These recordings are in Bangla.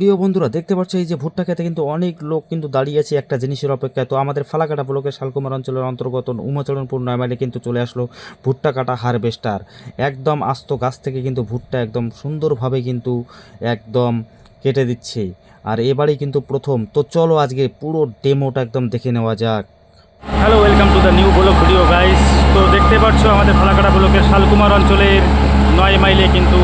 প্রিয় বন্ধুরা, দেখতে পাচ্ছ এই যে ভুট্টা খেতে কিন্তু অনেক লোক কিন্তু দাঁড়িয়ে আছে একটা জিনিসের অপেক্ষায়। তো আমাদের ফালাকাটা ব্লকের শালকুমার অঞ্চলের অন্তর্গত উমাচরণপুর নয়মাইলে কিন্তু চলে আসলো ভুট্টা কাটা হারভেস্টার। একদম আস্ত গাছ থেকে কিন্তু ভুট্টা একদম সুন্দরভাবে কিন্তু একদম কেটে দিচ্ছে। আর এবারেই কিন্তু প্রথম। তো চলো আজকে পুরো ডেমোটা একদম দেখে নেওয়া যাক। Hello welcome to the new block video guys তো দেখতে পাচ্ছ আমাদের ফালাকাটা ব্লকের শালকুমার অঞ্চলের নয় মাইলে কিন্তু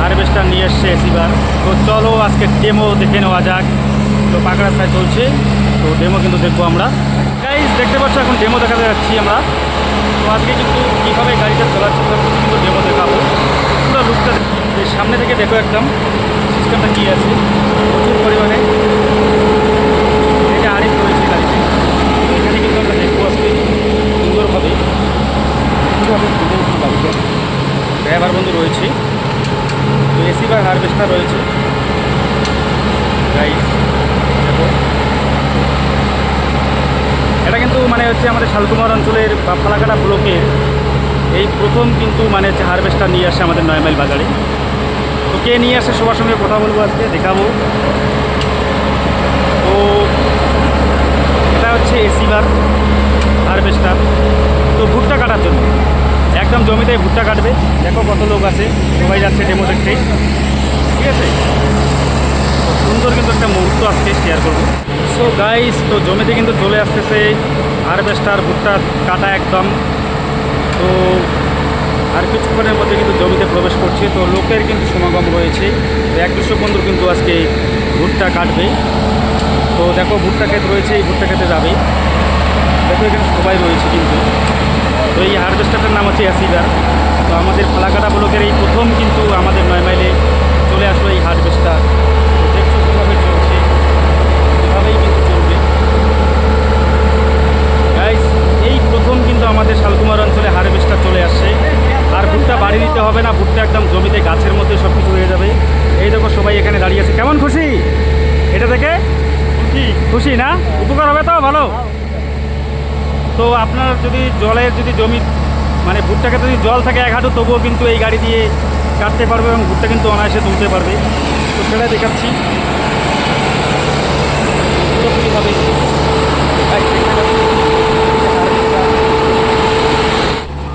হারভেস্টার নিয়ে এসছে এসিবার তো চলো আজকে ডেমো দেখে নেওয়া যাক। তো পাকা রাস্তায় চলছে। তো ডেমো কিন্তু দেখব আমরা। গাইজ দেখতে পাচ্ছ, এখন ডেমো দেখাতে যাচ্ছি আমরা। তো আজকে কিন্তু কীভাবে গাড়িটা চলাচ্ছে সব কিছু কিন্তু ডেমো দেখাবো। পুরো লুকটা সামনে থেকে দেখো একদম। সিস্টেমটা কী আছে? প্রচুর পরিমাণে এটা আরিফ রয়েছে গাড়িতে এখানে কিন্তু আমরা দেখব আজকে সুন্দরভাবে কীভাবে ফুটে উঠছে গাড়িটা ড্রাইভার বন্ধু রয়েছে তো হারভেস্টার রয়েছে। এটা কিন্তু মানে হচ্ছে আমাদের শালকুমার অঞ্চলের বা ফালাকাটা ব্লকের এই প্রথম কিন্তু মানে হচ্ছে হারভেস্টার নিয়ে আসে আমাদের নয় মাইল বাজারে। তো কে নিয়ে আসে সবার সঙ্গে কথা বলব আজকে, দেখাবো। তো এটা হচ্ছে এসিবার হারভেস্টার তো ভুট্টা কাটার জন্য। একদম জমিতে ভুট্টা কাটবে। দেখো কত লোক আছে, সবাই যাচ্ছে ডেমো দেখতে। ঠিক আছে? সুন্দর কিন্তু একটা মুহূর্ত আজকে শেয়ার করব। সো গাইস তো জমিতে কিন্তু চলে আসতেছে হারভেস্টার ভুট্টা কাটা একদম। তো আর কিছুক্ষণের মধ্যে কিন্তু জমিতে প্রবেশ করছে। তো লোকের কিন্তু সমাগম রয়েছে তো এক কৃষক বন্ধুর কিন্তু আজকে ভুট্টা কাটবে। তো দেখো, ভুট্টা ক্ষেত রয়েছে, এই ভুট্টা খেতে যাবে। দেখো, এখানে সবাই রয়েছে কিন্তু। তো এই হারভেস্টারটার নাম হচ্ছে অ্যাসিডার তো আমাদের ফালাকাটা ব্লকের এই প্রথম কিন্তু আমাদের নয় মাইলে চলে আসলো এই হারভেস্টার তো দেখছ কীভাবে চলছে এভাবেই কিন্তু চলবে গাইস এই প্রথম কিন্তু আমাদের শালকুমার অঞ্চলে হারভেস্টার চলে আসছে আর ভুট্টা বাড়ি দিতে হবে না ভুট্টা একদম জমিতে গাছের মধ্যে সব কিছু হয়ে যাবে এই দেখো সবাই এখানে দাঁড়িয়ে আছে কেমন খুশি এটা থেকে খুশি। খুশি না? উপকার হবে তো ভালো। তো আপনার যদি জলের যদি জমি মানে ভুট্টাকে যদি জল থাকে এক হাঁটু তবুও কিন্তু এই গাড়ি দিয়ে কাটতে পারবে এবং ভুট্টা কিন্তু অনায়াসে তুলতে পারবে। তো সেটাই দেখাচ্ছি।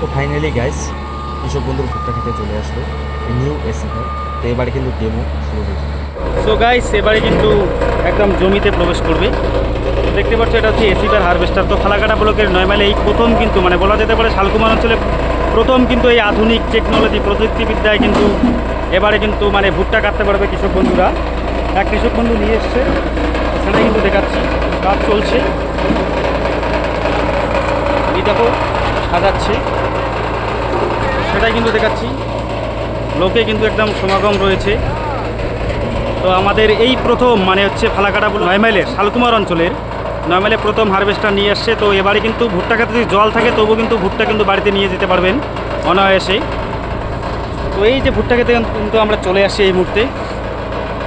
তো ফাইনালি গাইস কৃষক বন্ধুর ভুট্টা খেতে চলে আসলো। নিউ এসি তো এবারে কিন্তু ডেমো শুরু হয়েছে সো গাইস এবারে কিন্তু একদম জমিতে প্রবেশ করবে। দেখতে পাচ্ছ, এটা হচ্ছে এসিটার হারভেস্টার। তো ফালাকাটা ব্লকের নয় মাইলে এই প্রথম কিন্তু মানে বলা যেতে পারে শালকুমার অঞ্চলে প্রথম কিন্তু এই আধুনিক টেকনোলজি প্রযুক্তিবিদ্যায় কিন্তু এবারে কিন্তু মানে ভুট্টা কাটতে পারবে কৃষক বন্ধুরা। এক কৃষক বন্ধু নিয়ে এসছে, সেটাই কিন্তু দেখাচ্ছি। কাজ চলছে। এই দেখো, সাজাচ্ছে। সেটাই কিন্তু দেখাচ্ছি। লোকে কিন্তু একদম সমাগম রয়েছে। তো আমাদের এই প্রথম মানে হচ্ছে ফালাকাটা নয় মাইলের শালকুমার অঞ্চলের নয় মাইলে প্রথম হারভেস্টার নিয়ে আসছে। তো এবারে কিন্তু ভুট্টা খেতে যদি জল থাকে তবু কিন্তু ভুট্টা কিন্তু বাড়িতে নিয়ে যেতে পারবেন অনায়াসে। তো এই যে ভুট্টা খেতে কিন্তু আমরা চলে আসি এই মুহূর্তে।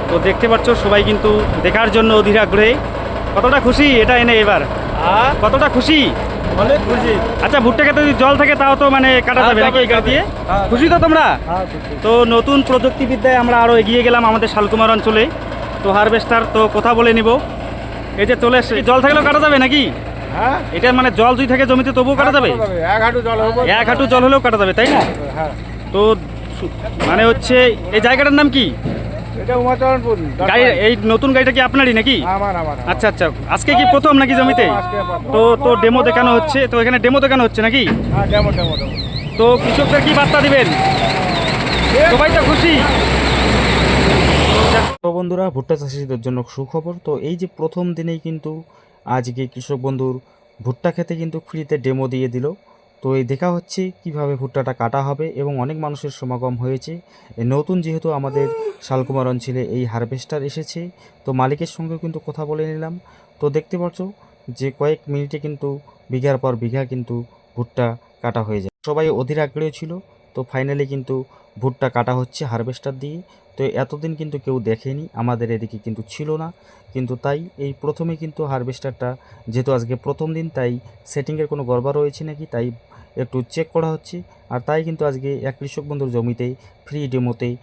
তো দেখতে পাচ্ছ, সবাই কিন্তু দেখার জন্য অধীর আগ্রহে। কতটা খুশি, এটা এনে এবার। কতটা খুশি? অনেক খুশি। আচ্ছা ভুট্টা খেতে যদি জল থাকে তাও তো মানে কাটা হ্যাঁ, যাবে নাকি দিয়ে হ্যাঁ। খুশি তো তোমরা? হ্যাঁ তো নতুন প্রযুক্তিবিদ্যায় আমরা আরও এগিয়ে গেলাম আমাদের শালকুমার অঞ্চলে। তো হারভেস্টার তো কথা বলে নিব। এই যে চলে এসছে জল থাকলেও কাটা যাবে নাকি? হ্যাঁ। এটা মানে জল যদি থাকে জমিতে তবুও কাটা যাবে? এক হাঁটু জল এক হাঁটু জল হলেও কাটা যাবে তাই না? তো মানে হচ্ছে এই জায়গাটার নাম কি? এটা উমাচরণপুর গাড়ি এই নতুন গাড়িটা কি আপনারই নাকি? আমার আমার আচ্ছা আচ্ছা। আজকে কি প্রথম নাকি জমিতে? তো তো ডেমো দেখানো হচ্ছে। তো এখানে ডেমো দেখানো হচ্ছে নাকি? হ্যাঁ ডেমো ডেমো ডেমো তো কৃষকদের কি বার্তা দিবেন? সবাই তো খুশি। তো বন্ধুরা ভুট্টা চাষিদের জন্য সুখবর। তো এই যে প্রথম দিনেই কিন্তু আজকে কৃষক বন্ধুর ভুট্টা খেতে কিন্তু ফ্রিতে ডেমো দিয়ে দিল। তো এই দেখা হচ্ছে কীভাবে ভুট্টাটা কাটা হবে এবং অনেক মানুষের সমাগম হয়েছে। নতুন যেহেতু আমাদের শালকুমার অঞ্চলে এই হারভেস্টার এসেছে, তো মালিকের সঙ্গে কিন্তু কথা বলে নিলাম। তো দেখতে পাচ্ছ যে কয়েক মিনিটে কিন্তু বিঘার পর বিঘা কিন্তু ভুট্টা কাটা হয়ে যায়। সবাই অধীর আগ্রহ ছিল, তো ফাইনালি কিন্তু ভুট্টা কাটা হচ্ছে হারভেস্টার দিয়ে। তো এতদিন কিন্তু কেউ দেখেনি, আমাদের এদিকে কিন্তু ছিল না। কিন্তু তাই এই প্রথমে কিন্তু হারভেস্টারটা, যেহেতু আজকে প্রথম দিন, তাই সেটিংয়ের কোনো গড়বড় রয়েছে নাকি, তাই একটু চেক করা হচ্ছে। আর তাই কিন্তু আজকে এক কৃষক বন্ধুর জমিতেই ফ্রি ডেমোতেই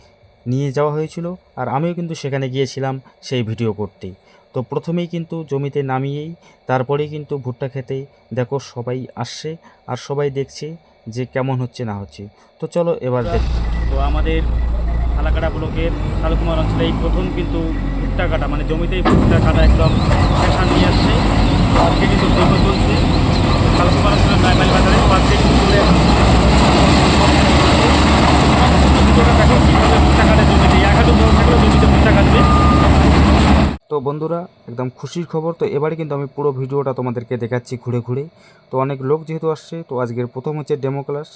নিয়ে যাওয়া হয়েছিল। আর আমিও কিন্তু সেখানে গিয়েছিলাম সেই ভিডিও করতে। তো প্রথমেই কিন্তু জমিতে নামিয়েই তারপরেই কিন্তু ভুট্টা খেতে দেখো সবাই আসছে আর সবাই দেখছে যে কেমন হচ্ছে না হচ্ছে। তো চলো এবার দেখ। তো আমাদের ফালাকাটা ব্লকের শালকুমার অঞ্চলে এই প্রথম কিন্তু ভুট্টা কাটা মানে জমিতেই ভুট্টা কাটা একদম নিয়ে আসছে। আজকে কিন্তু দেখো চলছে। তো বন্ধুরা, একদম খুশির খবর। তো এবারে কিন্তু আমি পুরো ভিডিওটা তোমাদেরকে দেখাচ্ছি ঘুরে ঘুরে। তো অনেক লোক যেহেতু আসছে, তো আজকের প্রথম হচ্ছে ডেমো ক্লাস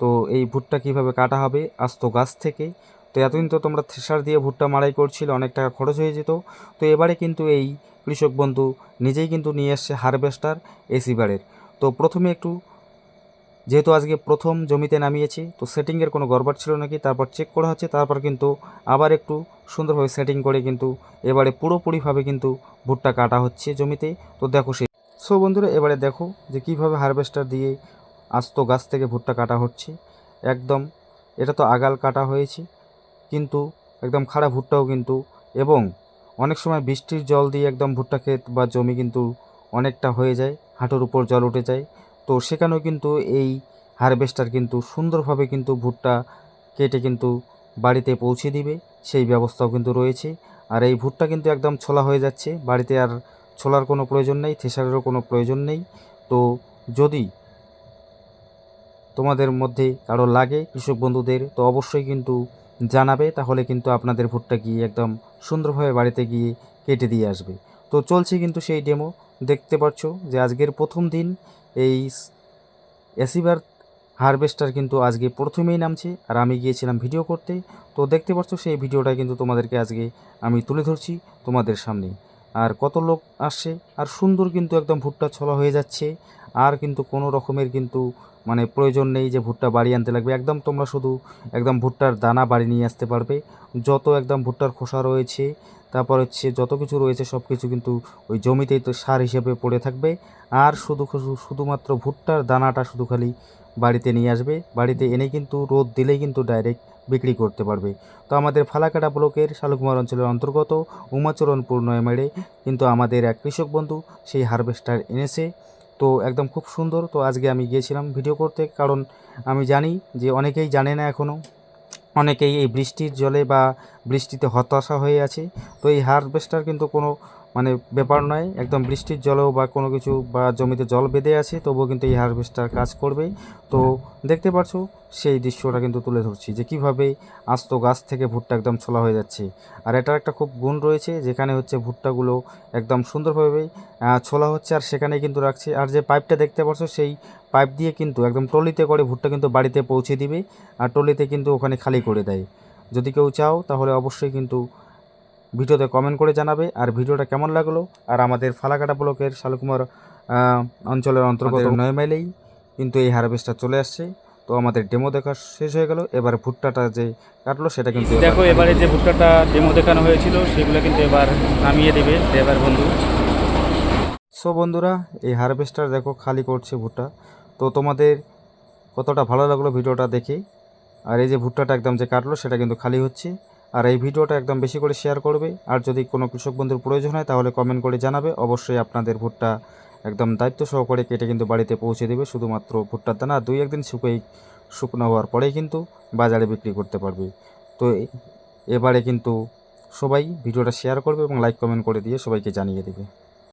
তো এই ভুট্টা কীভাবে কাটা হবে, আস্ত গাছ থেকে। তো এতদিন তো তোমরা থ্রেশার দিয়ে ভুট্টা মাড়াই করছিলে, অনেক টাকা খরচ হয়ে যেত। তো এবারে কিন্তু এই কৃষক বন্ধু নিজেই কিন্তু নিয়ে আসছে হারভেস্টার এসি বারের তো প্রথমে একটু, যেহেতু আজকে প্রথম জমিতে নামিয়েছি, তো সেটিংয়ের কোনো গড়বড় ছিল নাকি, তারপর চেক করা হচ্ছে, তারপর কিন্তু আবার একটু সুন্দরভাবে সেটিং করে কিন্তু এবারে পুরোপুরিভাবে কিন্তু ভুট্টা কাটা হচ্ছে জমিতে। তো দেখো সেই সো বন্ধুরা এবারে দেখো যে কীভাবে হারভেস্টার দিয়ে আস্ত গাছ থেকে ভুট্টা কাটা হচ্ছে। একদম এটা তো আগাল কাটা হয়েছে, কিন্তু একদম খাড়া ভুট্টাও কিন্তু, এবং অনেক সময় বৃষ্টির জল দিয়ে একদম ভুট্টা ক্ষেত বা জমি কিন্তু অনেকটা হয়ে যায়। হাঁটুর উপর জল উঠে যায়। তো সেখানেও কিন্তু এই হারভেস্টার কিন্তু সুন্দরভাবে কিন্তু ভুট্টা কেটে কিন্তু বাড়িতে পৌঁছে দিবে, সেই ব্যবস্থাও কিন্তু রয়েছে। আর এই ভুট্টা কিন্তু একদম ছোলা হয়ে যাচ্ছে, বাড়িতে আর ছোলার কোনো প্রয়োজন নেই, থেসারেরও কোনো প্রয়োজন নেই। তো যদি তোমাদের মধ্যে কারও লাগে কৃষক বন্ধুদের, তো অবশ্যই কিন্তু জানাবে, তাহলে কিন্তু আপনাদের ভুট্টা গিয়ে একদম সুন্দরভাবে বাড়িতে গিয়ে কেটে দিয়ে আসবে। তো চলছে কিন্তু সেই ডেমো দেখতে পাচ্ছ যে আজকের প্রথম দিন এই এসিবার হারভেস্টার কিন্তু আজকে প্রথমেই নামছে আর আমি গিয়েছিলাম ভিডিও করতে। তো দেখতে পাচ্ছ সেই ভিডিওটা কিন্তু তোমাদেরকে আজকে আমি তুলে ধরছি তোমাদের সামনে। আর কত লোক আসছে আর সুন্দর কিন্তু একদম ভুট্টা ছলা হয়ে যাচ্ছে। আর কিন্তু কোনো রকমের কিন্তু মানে প্রয়োজন নেই যে ভুট্টা বাড়ি আনতে লাগবে। একদম তোমরা শুধু একদম ভুট্টার দানা বাড়ি নিয়ে আসতে পারবে। যত একদম ভুট্টার খোসা রয়েছে, তারপর হচ্ছে যত কিছু রয়েছে, সব কিছু কিন্তু ওই জমিতেই তো সার হিসেবে পড়ে থাকবে। আর শুধু শুধু- শুধুমাত্র ভুট্টার দানাটা শুধু খালি বাড়িতে নিয়ে আসবে। বাড়িতে এনে কিন্তু রোদ দিলেই কিন্তু ডাইরেক্ট বিক্রি করতে পারবে। তো আমাদের ফালাকাটা ব্লকের শালকুমার অঞ্চলের অন্তর্গত উমাচরণপুর নয়মাড়ে কিন্তু আমাদের এক কৃষক বন্ধু সেই হারভেস্টার এনেছে। তো একদম খুব সুন্দর। তো আজকে আমি গিয়েছিলাম ভিডিও করতে কারণ আমি জানি যে অনেকেই জানে না এখনও অনেকেই এই বৃষ্টির জলে বা বৃষ্টিতে হতাশা হয়ে আছে। তো এই হারভেস্টার কিন্তু কোনো মানে ব্যাপার নয়, একদম বৃষ্টির জলেও বা কোনো কিছু বা জমিতে জল বেঁধে আছে, তবুও কিন্তু এই হারভেস্টার কাজ করবে তো দেখতে পাচ্ছ সেই দৃশ্যটা কিন্তু তুলে ধরছি যে কীভাবে আস্ত গাছ থেকে ভুট্টা একদম ছোলা হয়ে যাচ্ছে। আর এটার একটা খুব গুণ রয়েছে, যেখানে হচ্ছে ভুট্টাগুলো একদম সুন্দরভাবে ছোলা হচ্ছে আর সেখানে কিন্তু রাখছে। আর যে পাইপটা দেখতে পাচ্ছ সেই পাইপ দিয়ে কিন্তু একদম টলিতে করে ভুট্টা কিন্তু বাড়িতে পৌঁছে দিবে, আর টলিতে কিন্তু ওখানে খালি করে দেয়। যদি কেউ চাও, তাহলে অবশ্যই কিন্তু ভিডিওতে কমেন্ট করে জানাবে আর ভিডিওটা কেমন লাগল আর আমাদের ফালাকাটা ব্লকের শালকুমার অঞ্চলের অন্তর্গত নয় মাইলেই কিন্তু এই হারভেস্টটা চলে আসছে। তো আমাদের ডেমো দেখা শেষ হয়ে গেল। এবার ভুট্টাটা যে কাটলো সেটা কিন্তু দেখো এবারে যে ভুট্টাটা ডেমো দেখানো হয়েছিল সেগুলো কিন্তু এবার নামিয়ে দেবে। এবার বন্ধু। সো বন্ধুরা এই হারভেস্টার দেখো খালি করছে ভুট্টা। তো তোমাদের কতটা ভালো লাগল ভিডিওটা দেখে? আর এই যে ভুট্টাটা একদম যে কাটলো সেটা কিন্তু খালি হচ্ছে। আর এই ভিডিওটা একদম বেশি করে শেয়ার করবে। আর যদি কোনো কৃষক বন্ধুর প্রয়োজন হয়, তাহলে কমেন্ট করে জানাবে। অবশ্যই আপনাদের ভুট্টা একদম দায়িত্ব সহকারে কেটে কিন্তু বাড়িতে পৌঁছে দেবে। শুধুমাত্র ভুট্টার দানা দুই, একদিন শুকিয়ে শুকনো হওয়ার পরেই কিন্তু বাজারে বিক্রি করতে পারবে। তো এবারে কিন্তু সবাই ভিডিওটা শেয়ার করবে এবং লাইক কমেন্ট করে দিয়ে সবাইকে জানিয়ে দেবে।